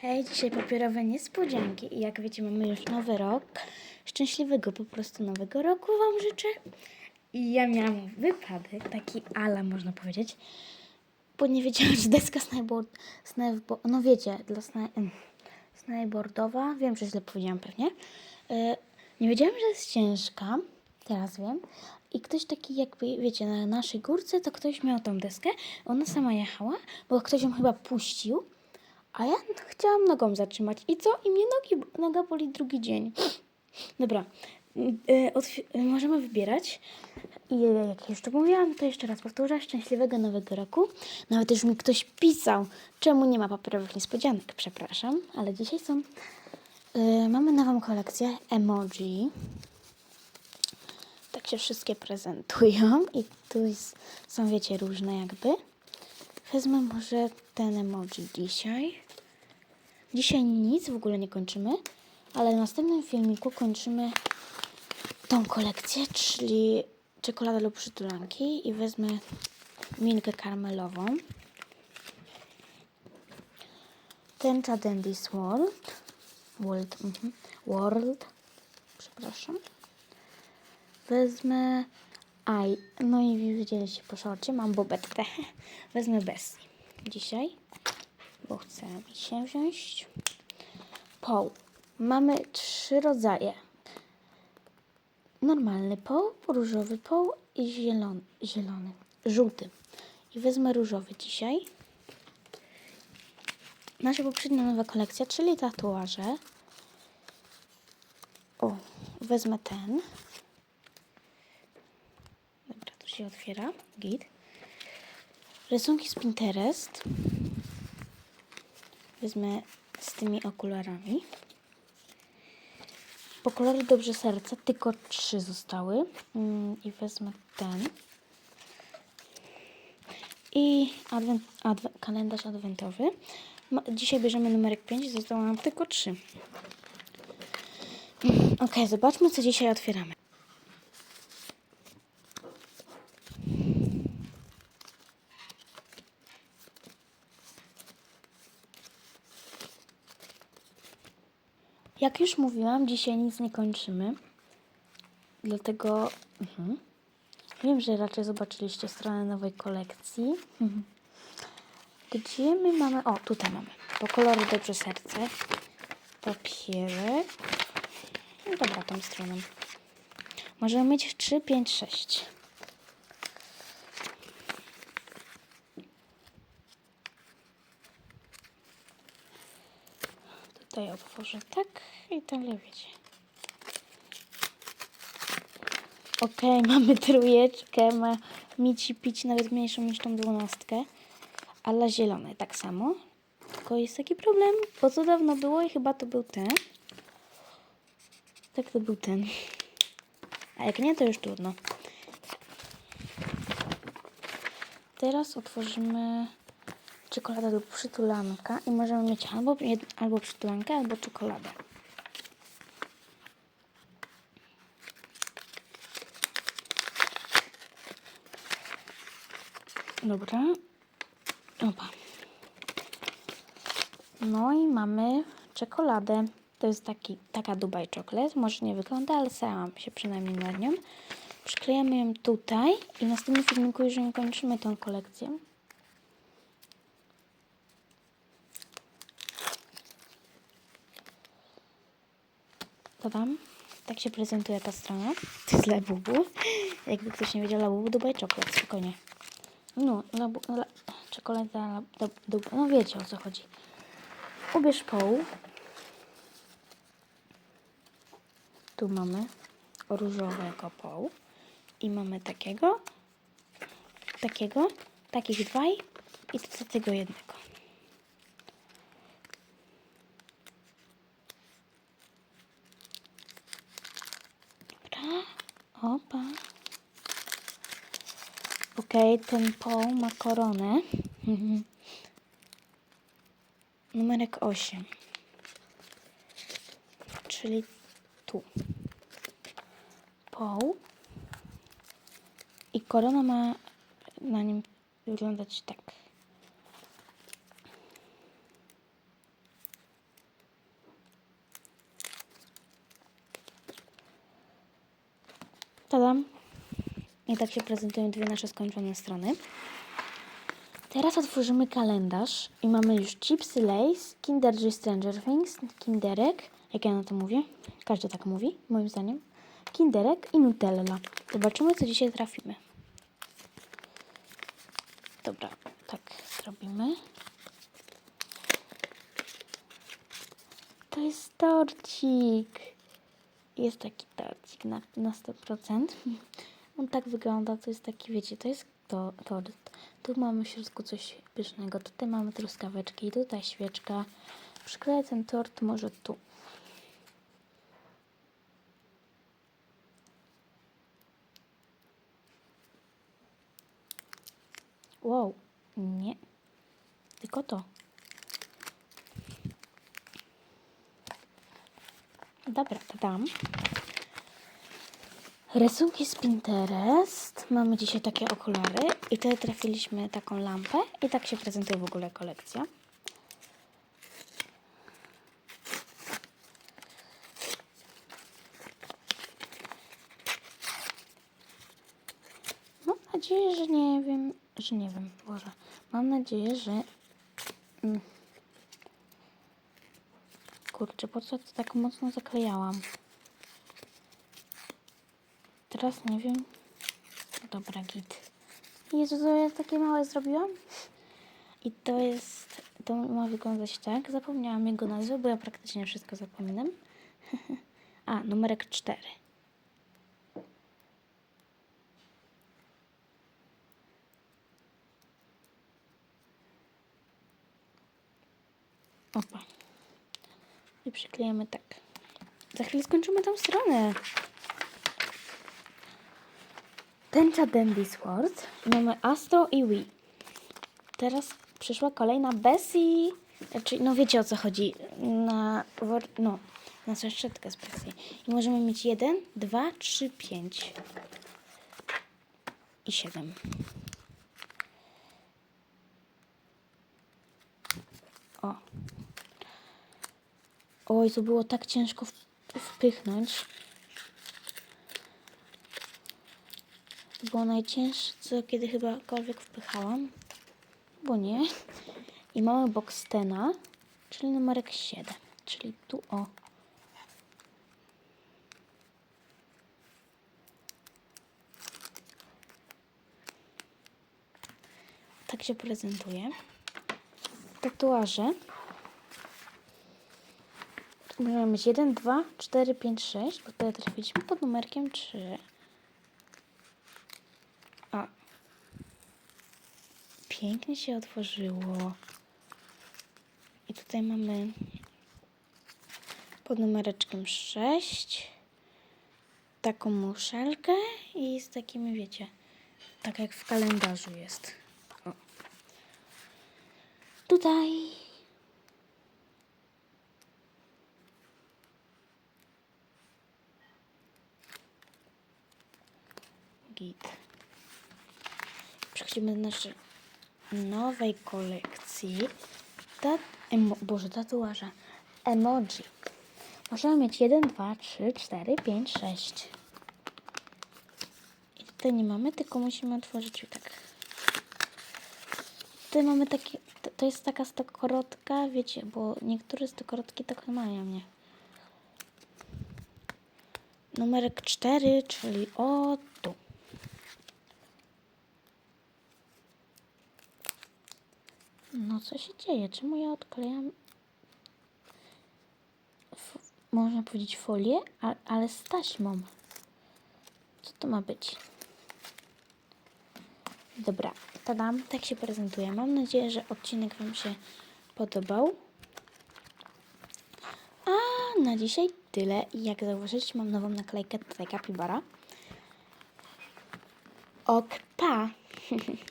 Hej, dzisiaj papierowe niespodzianki i jak wiecie mamy już nowy rok. Szczęśliwego po prostu nowego roku Wam życzę. I ja miałam wypadek, taki ala można powiedzieć, bo nie wiedziałam, że deska snowboard, snowboard no wiecie, dla sna, snowboardowa, wiem, że źle powiedziałam pewnie, e, nie wiedziałam, że jest ciężka, teraz wiem. I ktoś taki jakby, wiecie, na naszej górce to ktoś miał tą deskę, ona sama jechała, bo ktoś ją chyba puścił, a ja chciałam nogą zatrzymać. I co? I mnie nogi, noga boli drugi dzień. Dobra, e, możemy wybierać. I jak to mówiłam, to jeszcze raz powtórzę. Szczęśliwego Nowego Roku. Nawet już mi ktoś pisał, czemu nie ma papierowych niespodzianek. Przepraszam, ale dzisiaj są. E, mamy nową kolekcję emoji. Tak się wszystkie prezentują. I tu są, wiecie, różne jakby. Wezmę może ten emoji dzisiaj. Dzisiaj nic w ogóle nie kończymy, ale w następnym filmiku kończymy tą kolekcję, czyli czekolada lub przytulanki i wezmę minkę karmelową. Tęcza Dandy's World. World, mhm. World. Przepraszam. Wezmę Aj, no i widzieliście po szorcie, mam bobetkę. Wezmę Bessie dzisiaj, bo chcę się wziąć. Poł. Mamy trzy rodzaje. Normalny poł, różowy poł i zielony, zielony, żółty. I wezmę różowy dzisiaj. Nasza poprzednia nowa kolekcja, czyli tatuaże. O, wezmę ten. Dobra, tu się otwiera. Git. Rysunki z Pinterest. Wezmę z tymi okularami. Po dobrze serca, tylko trzy zostały. Mm, I wezmę ten. I adwent, adwe, kalendarz adwentowy. Dzisiaj bierzemy numerek 5, zostało nam tylko 3. Ok, zobaczmy co dzisiaj otwieramy. Jak już mówiłam, dzisiaj nic nie kończymy. Dlatego mhm. wiem, że raczej zobaczyliście stronę nowej kolekcji. Mhm. Gdzie my mamy? O, tutaj mamy. Po kolory dobrze serce. Papierek. No dobra, tą stroną. Możemy mieć 3, 5, 6. Tutaj otworzę tak i tyle wiecie. Okej, mamy trójeczkę, ma mici pić nawet mniejszą niż tą dwunastkę. Ale zielony tak samo. Tylko jest taki problem, bo to dawno było i chyba to był ten. Tak, to był ten. A jak nie, to już trudno. Teraz otworzymy czekoladę lub przytulanka i możemy mieć albo, albo przytulankę, albo czekoladę. Dobra. Opa. No i mamy czekoladę. To jest taki, taka Dubai Chocolate. Może nie wygląda, ale sama się przynajmniej nad nią. Przyklejamy ją tutaj i w następnym filmiku już kończymy tą kolekcję. Dodam. Tak się prezentuje ta strona. To jest Labubu. Jakby ktoś nie wiedział, Labubu Dubai Chocolate. Spokojnie. No, labu, la, czekolada, la, do, do, no wiecie o co chodzi. Ubierz poł. Tu mamy różowego poł. I mamy takiego, takiego, takich dwaj i do tego jednego. Opa. Okej, ten poł ma koronę. Numerek 8. Czyli tu. Poł. I korona ma na nim wyglądać tak. Tadam. I tak się prezentują dwie nasze skończone strony. Teraz otworzymy kalendarz i mamy już Chipsy Lays, Kinder Joy Stranger Things, Kinderek, jak ja na to mówię, każdy tak mówi, moim zdaniem, Kinderek i Nutella. Zobaczymy, co dzisiaj trafimy. Dobra, tak zrobimy. To jest torcik. Jest taki torcik na, na 100%. On tak wygląda, to jest taki, wiecie, to jest to, tort. Tu mamy w środku coś pysznego, tutaj mamy truskaweczki, tutaj świeczka. Przykleję ten tort może tu. Wow, nie. Tylko to. Dobra, to dam. Rysunki z Pinterest. Mamy dzisiaj takie okulary i tutaj trafiliśmy taką lampę i tak się prezentuje w ogóle kolekcja. Mam nadzieję, że nie wiem, że nie wiem, Boże. Mam nadzieję, że... Mm. Kurczę, po co to tak mocno zaklejałam? Teraz nie wiem. Dobra, git. Jezu, to ja takie małe zrobiłam? I to jest... To ma wyglądać tak. Zapomniałam jego nazwy, bo ja praktycznie wszystko zapominam. A, numerek 4. Opa. I przyklejemy tak. Za chwilę skończymy tą stronę. Tęcza Dandy Sword. Mamy Astro i Wii. Teraz przyszła kolejna Bessie. Znaczy, no wiecie o co chodzi. Na, no, na saszetkę z Bessie. I możemy mieć jeden, dwa, trzy, pięć. I siedem. O. Oj, to było tak ciężko wpychnąć. To było najcięższe, co kiedy chybakolwiek wpychałam. Bo nie. I mamy box Tena, czyli numerek 7. Czyli tu o. Tak się prezentuje. Tatuaże. Możemy mieć 1, 2, 4, 5, 6, bo tutaj trafiliśmy pod numerkiem 3. Pięknie się otworzyło. I tutaj mamy pod numereczkiem 6 taką muszelkę i z takimi, wiecie, tak jak w kalendarzu jest. O. Tutaj Git. Przechodzimy do naszej nowej kolekcji. Ta, emo, Boże, tatuaże. Emoji. Możemy mieć 1, 2, 3, 4, 5, 6. I tutaj nie mamy, tylko musimy otworzyć tak. Tutaj mamy takie, to, to jest taka stokorotka, wiecie, bo niektóre stokorotki tak mają, nie? Numerek 4, czyli o tu. No co się dzieje? Czemu ja odklejam f- można powiedzieć folię, a, ale z taśmą. Co to ma być? Dobra, tadam, tak się prezentuje. Mam nadzieję, że odcinek Wam się podobał. A na dzisiaj tyle. Jak zauważyliście, mam nową naklejkę tutaj Capybara. Ok, pa!